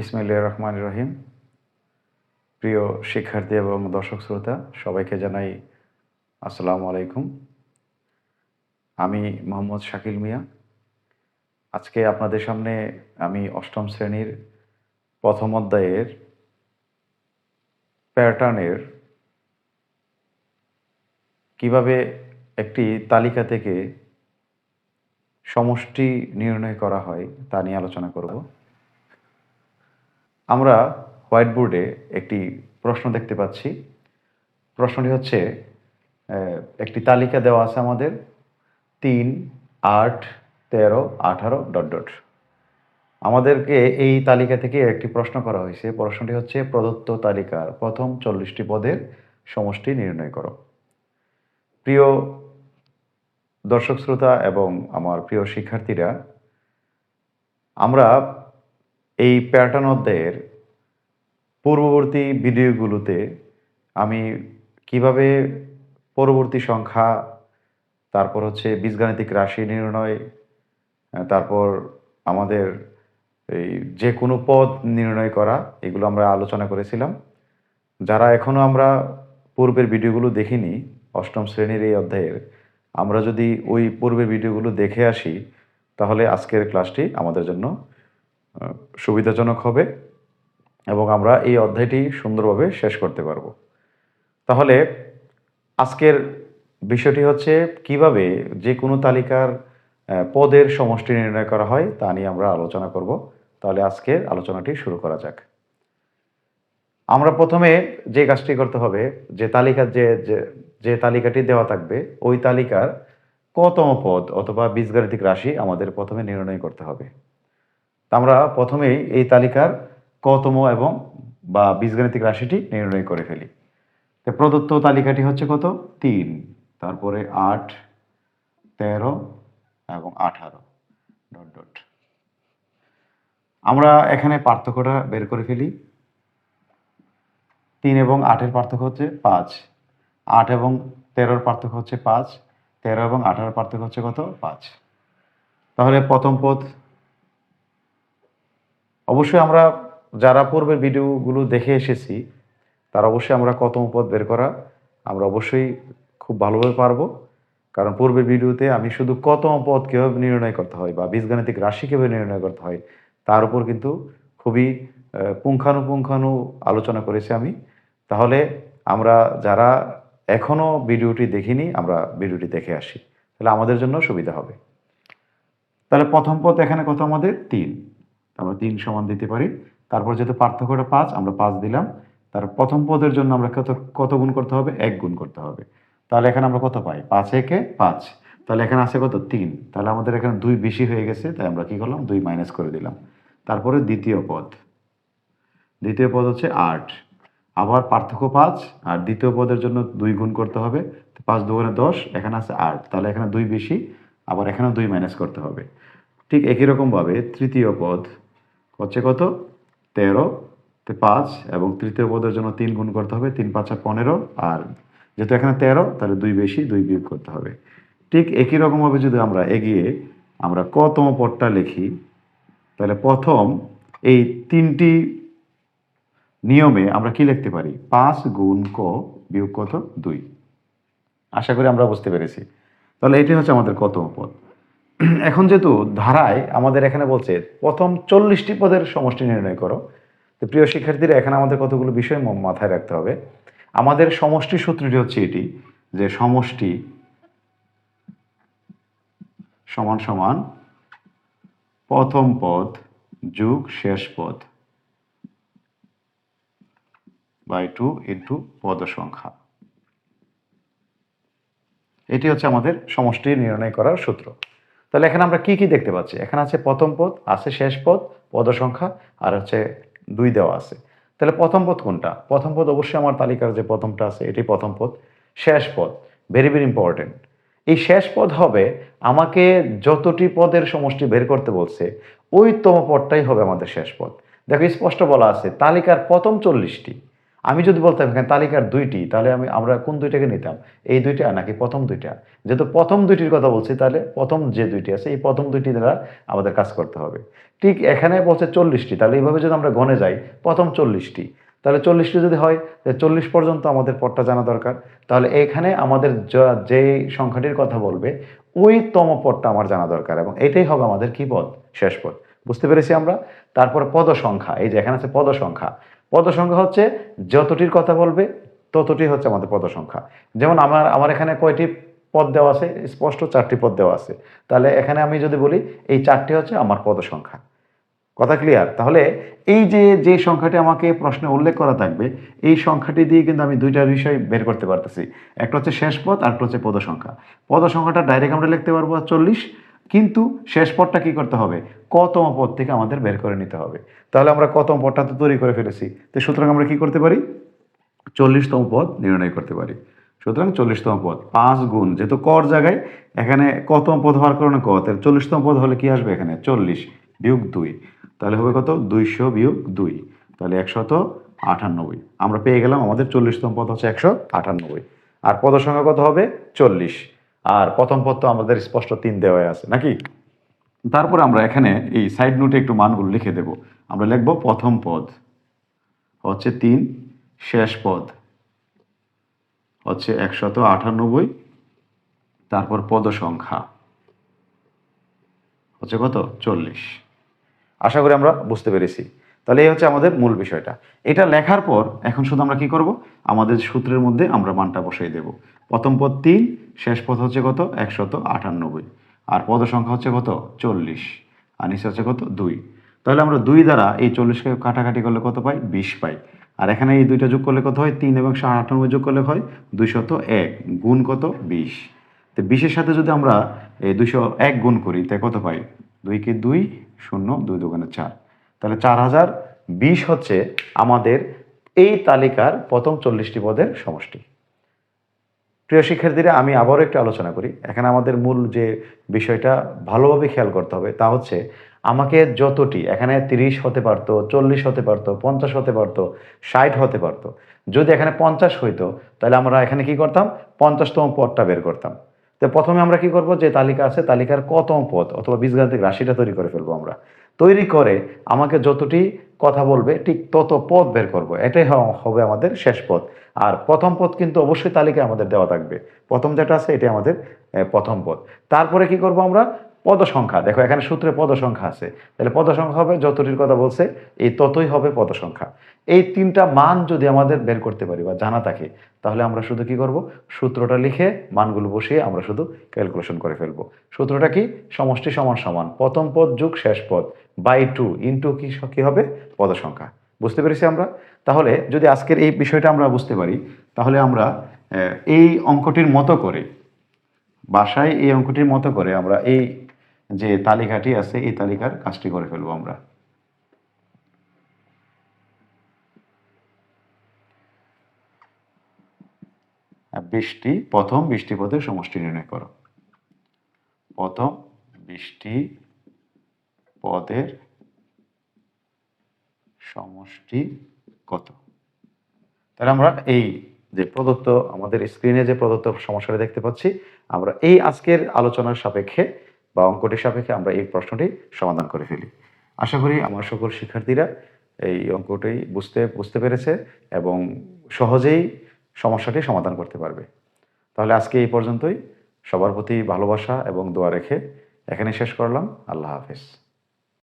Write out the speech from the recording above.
ইসমাইল রহমান রহিম। প্রিয় শিক্ষার্থী এবং দর্শক শ্রোতা, সবাইকে জানাই আসসালামু আলাইকুম। আমি মোহাম্মদ শাকিল মিয়া। আজকে আপনাদের সামনে আমি অষ্টম শ্রেণির প্রথম অধ্যায়ের প্যাটার্নের কীভাবে একটি তালিকা থেকে সমষ্টি নির্ণয় করা হয় তা নিয়ে আলোচনা করব। আমরা হোয়াইট বোর্ডে একটি প্রশ্ন দেখতে পাচ্ছি। প্রশ্নটি হচ্ছে একটি তালিকা দেওয়া আছে আমাদের। তিন, আট, তেরো, আঠারো, ডট ডট। আমাদেরকে এই তালিকা থেকে একটি প্রশ্ন করা হয়েছে। প্রশ্নটি হচ্ছে, প্রদত্ত তালিকার প্রথম চল্লিশটি পদের সমষ্টি নির্ণয় করো। প্রিয় দর্শক শ্রোতা এবং আমার প্রিয় শিক্ষার্থীরা, আমরা এই প্যাটার্ন অধ্যায়ের পূর্ববর্তী ভিডিওগুলোতে আমি কীভাবে পরবর্তী সংখ্যা, তারপর হচ্ছে বীজগাণিতিক রাশি নির্ণয় তারপর আমাদের এই যে কোনো পদ নির্ণয় করা, এগুলো আমরা আলোচনা করেছিলাম। যারা এখনও আমরা পূর্বের ভিডিওগুলো দেখিনি, অষ্টম শ্রেণির এই অধ্যায়ের, আমরা যদি ওই পূর্বের ভিডিওগুলো দেখে আসি, তাহলে আজকের ক্লাসটি আমাদের জন্য সুবিধাজনক হবে এবং আমরা এই অধ্যায়টি সুন্দরভাবে শেষ করতে পারব। তাহলে আজকের বিষয়টি হচ্ছে কীভাবে যে কোনো তালিকার পদের সমষ্টি নির্ণয় করা হয় তা নিয়ে আমরা আলোচনা করব। তাহলে আজকের আলোচনাটি শুরু করা যাক। আমরা প্রথমে যে কাজটি করতে হবে, যে তালিকার যে, যে- তালিকাটি দেওয়া থাকবে, ওই তালিকার কতম পদ অথবা বীজগাণিতিক রাশি আমাদের প্রথমে নির্ণয় করতে হবে। তা আমরা প্রথমেই এই তালিকার কতম এবং বা বীজগাণিতিক রাশিটি নির্ণয় করে ফেলি। তো প্রদত্ত তালিকাটি হচ্ছে কত? তিন। তারপরে আট, তেরো এবং আঠারো। Dot dot. আমরা এখানে পার্থক্যটা বের করে ফেলি। তিন এবং আটের পার্থক্য হচ্ছে পাঁচ। আট এবং তেরোর পার্থক্য হচ্ছে পাঁচ। তেরো এবং আঠারোর পার্থক্য হচ্ছে কত? পাঁচ। তাহলে প্রথম পদ অবশ্যই আমরা যারা পূর্বের ভিডিওগুলো দেখে এসেছি, তার অবশ্যই আমরা কত পদ বের করা আমরা অবশ্যই খুব ভালোভাবে পারব। কারণ পূর্বের ভিডিওতে আমি শুধু কত পদ কীভাবে নির্ণয় করতে হয় বা বীজগাণিতিক রাশি কীভাবে নির্ণয় করতে হয়, তার উপর কিন্তু খুবই পুঙ্খানুপুঙ্খানু আলোচনা করেছি আমি। তাহলে আমরা যারা এখনও ভিডিওটি দেখিনি, আমরা ভিডিওটি দেখে আসি। তাহলে আমাদের জন্য সুবিধা হবে। তাহলে প্রথম পথ এখানে কত আমাদের? তিন। আমরা তিন সমান দিতে পারি। তারপর যেহেতু পার্থক্যটা পাঁচ, আমরা পাঁচ দিলাম। তার প্রথম পদের জন্য আমরা কত কত গুণ করতে হবে? এক গুণ করতে হবে। তাহলে এখানে আমরা কত পাই? পাঁচ একে পাঁচ। তাহলে এখানে আছে কত? তিন। তাহলে আমাদের এখানে দুই বেশি হয়ে গেছে, তাই আমরা কি করলাম? দুই মাইনাস করে দিলাম। তারপরে দ্বিতীয় পদ। দ্বিতীয় পদ হচ্ছে আট। আবার পার্থক্য পাঁচ, আর দ্বিতীয় পদের জন্য দুই গুণ করতে হবে। পাঁচ দুগুণে দশ, এখানে আছে আট। তাহলে এখানে দুই বেশি, আবার এখানে দুই মাইনাস করতে হবে। ঠিক একই রকমভাবে তৃতীয় পদ। হচ্ছে কত? তেরো পাঁচ এবং তৃতীয় পদের জন্য তিন গুণ করতে হবে, তিন পাঁচা পনেরো। আর যেহেতু এখানে তেরো, তাহলে দুই বেশি, দুই বিয়োগ করতে হবে। ঠিক একই রকমভাবে যদি আমরা এগিয়ে আমরা কতম পদটা লিখি, তাহলে প্রথম এই তিনটি নিয়মে আমরা কি লিখতে পারি? পাঁচ গুণ ক বিয়োগ কত? দুই। আশা করি আমরা বুঝতে পেরেছি। তাহলে এটি হচ্ছে আমাদের কতম পদ। এখন যেহেতু ধারায় আমাদের এখানে বলছে, প্রথম চল্লিশটি পদের সমষ্টি নির্ণয় করো। তো প্রিয় শিক্ষার্থীরা, এখানে আমাদের কতগুলো বিষয় মাথায় রাখতে হবে। আমাদের সমষ্টি সূত্রটি হচ্ছে এটি, যে সমষ্টি সমান সমান প্রথম পদ যোগ শেষ পদ বাই টু ইন্টু পদ সংখ্যা এটি হচ্ছে আমাদের সমষ্টি নির্ণয় করার সূত্র। তাহলে এখানে আমরা কি কি দেখতে পাচ্ছি? এখানে আছে প্রথম পদ, আছে শেষ পদ পদ সংখ্যা আর হচ্ছে দুই দেওয়া আছে। তাহলে প্রথম পদ কোনটা? প্রথম পদ অবশ্যই আমার তালিকার যে প্রথমটা আছে, এটি প্রথম পদ। শেষ পদ ভেরি ভেরি ইম্পর্টেন্ট এই শেষ পদ হবে আমাকে যতটি পদের সমষ্টি বের করতে বলছে ওই তম পদটাই হবে আমাদের শেষ পদ। দেখো, স্পষ্ট বলা আছে, তালিকার প্রথম চল্লিশটি। আমি যদি বলতাম এখানে তালিকার দুইটি, তাহলে আমি, আমরা কোন দুইটাকে নিতাম? এই দুইটা নাকি প্রথম দুইটা? যেহেতু প্রথম দুইটির কথা বলছি, তাহলে প্রথম যে দুইটি আছে, এই প্রথম দুইটি দ্বারা আমাদের কাজ করতে হবে। ঠিক এখানে বলছে চল্লিশটি, তাহলে এইভাবে যদি আমরা গণে যাই, প্রথম চল্লিশটি। তাহলে চল্লিশটি যদি হয় চল্লিশ পর্যন্ত আমাদের পদটা জানা দরকার। তাহলে এখানে আমাদের যে সংখ্যাটির কথা বলবে ওই তম পদটা আমার জানা দরকার, এবং এটাই হবে আমাদের কি পদ? শেষ পদ। বুঝতে পেরেছি আমরা? তারপর পদ সংখ্যা এই যে এখানে আছে পদ সংখ্যা পদ সংখ্যা হচ্ছে যতটির কথা বলবে, ততটি হচ্ছে আমাদের পদ সংখ্যা যেমন আমার আমার এখানে কয়টি পদ দেওয়া আছে? স্পষ্ট চারটি পদ দেওয়া আছে। তাহলে এখানে আমি যদি বলি, এই চারটি হচ্ছে আমার পদ সংখ্যা কথা ক্লিয়ার তাহলে এই যে যে সংখ্যাটি আমাকে প্রশ্নে উল্লেখ করা থাকবে, এই সংখ্যাটি দিয়ে কিন্তু আমি দুইটা বিষয় বের করতে পারতেছি। একটা হচ্ছে শেষ পদ আর একটা হচ্ছে পদ সংখ্যা পদ সংখ্যাটা ডাইরেক্ট আমরা লিখতে পারব চল্লিশ কিন্তু শেষ পদটা কি করতে হবে? কতম পদ থেকে আমাদের বের করে নিতে হবে। তাহলে আমরা কতম পদটা তো তৈরি করে ফেলেছি। তো সুতরাং আমরা কি করতে পারি? চল্লিশতম পদ নির্ণয় করতে পারি। সুতরাং চল্লিশতম পদ পাঁচ গুণ, যেহেতু কর জায়গায় এখানে কতম পদ হওয়ার কারণে ক? তাহলে চল্লিশতম পদ হলে কি আসবে এখানে? চল্লিশ বিয়োগ দুই। তাহলে হবে কত? দুইশো বিয়োগ দুই। তাহলে একশত আটানব্বই। আমরা পেয়ে গেলাম আমাদের চল্লিশতম পদ হচ্ছে একশো আটানব্বই। আর পদ সংখ্যা কত হবে? চল্লিশ। আর প্রথম পদ তো আমাদের স্পষ্ট তিন দেওয়া আছে নাকি? তারপরে আমরা এখানে এই সাইড নোটে একটু মানগুলো লিখে দেব। আমরা লিখব প্রথম পদ হচ্ছে তিন শেষ পদ হচ্ছে একশত আটানব্বই তারপর পদ সংখ্যা হচ্ছে কত? চল্লিশ। আশা করি আমরা বুঝতে পেরেছি। তাহলে এই হচ্ছে আমাদের মূল বিষয়টা। এটা লেখার পর এখন শুধু আমরা কি করব? আমাদের সূত্রের মধ্যে আমরা মানটা বসাই দেব। প্রথম পদ তিন শেষ পদ হচ্ছে কত? একশত আটানব্বই। আর পদ সংখ্যা হচ্ছে কত? চল্লিশ। আর নিচে হচ্ছে কত? দুই। তাহলে আমরা দুই দ্বারা এই চল্লিশকে কাটাকাটি করলে কত পাই? বিশ পাই। আর এখানে এই দুইটা যোগ করলে কত হয়? তিন এবং সাড়ে আটানব্বই যোগ করলে হয় দুইশত এক গুণ কত? বিশ। তো বিশের সাথে যদি আমরা এই দুইশো এক গুণ করি তাই কত পাই? দুইকে দুই, শূন্য, দুই দোকানে চার। তাহলে চার হাজার বিশ হচ্ছে আমাদের এই তালিকার প্রথম চল্লিশটি পদের সমষ্টি। প্রিয় শিক্ষার্থীরা, আমি আবারও একটু আলোচনা করি। এখানে আমাদের মূল যে বিষয়টা, ভালোভাবে খেয়াল করতে হবে, তা হচ্ছে আমাকে যতটি, এখানে তিরিশ হতে পারতো, চল্লিশ হতে পারতো, পঞ্চাশ হতে পারতো, ষাট হতে পারতো, যদি এখানে পঞ্চাশ হইতো, তাহলে আমরা এখানে কি করতাম? পঞ্চাশতম পদটা বের করতাম। তো প্রথমে আমরা কি করব? যে তালিকা আছে, তালিকার কতম পদ, অথবা বীজগাণিতিক রাশিটা তৈরি করে ফেলব আমরা। তৈরি করে আমাকে যতটি কথা বলবে, ঠিক তত পথ বের করব। এটাই হবে আমাদের শেষ পথ। আর প্রথম পথ কিন্তু অবশ্যই তালিকায় আমাদের দেওয়া থাকবে। প্রথম যেটা আছে, এটাই আমাদের প্রথম পথ। তারপরে কি করব আমরা? পদ সংখ্যা দেখো, এখানে সূত্রে পদ সংখ্যা আছে। তাহলে পদ সংখ্যা হবে, যতটির কথা বলছে, এই ততই হবে পদ সংখ্যা এই তিনটা মান যদি আমাদের বের করতে পারি বা জানা থাকে, তাহলে আমরা শুধু কি করব? সূত্রটা লিখে মানগুলো বসিয়ে আমরা শুধু ক্যালকুলেশন করে ফেলব। সূত্রটা কি? সমষ্টি সমান সমান। প্রথম পদ যুগ শেষ পদ বাই টু ইন্টু কি কি হবে? পদ সংখ্যা বুঝতে পেরেছি আমরা? তাহলে যদি আজকের এই বিষয়টা আমরা বুঝতে পারি, তাহলে আমরা এই অঙ্কটির মতো করে, বাসায় এই অঙ্কটির মতো করে আমরা এই যে তালিকাটি আছে, এই তালিকার কাজটি করে ফেলব আমরা। বৃষ্টি, প্রথম বৃষ্টি পদের সমষ্টি নির্ণয় করো। প্রথম বৃষ্টি পদের সমষ্টি কত? তাহলে আমরা এই যে প্রদত্ত, আমাদের স্ক্রিনে যে প্রদত্ত সমস্যাটা দেখতে পাচ্ছি, আমরা এই আজকের আলোচনার সাপেক্ষে বা অঙ্কটির সাপেক্ষে আমরা এই প্রশ্নটি সমাধান করে ফেলি। আশা করি আমার সকল শিক্ষার্থীরা এই অঙ্কটি বুঝতে বুঝতে পেরেছে এবং সহজেই সমস্যাটি সমাধান করতে পারবে। তাহলে আজকে এই পর্যন্তই। সবার প্রতি ভালোবাসা এবং দোয়া রেখে এখানে শেষ করলাম। আল্লাহ হাফেজ।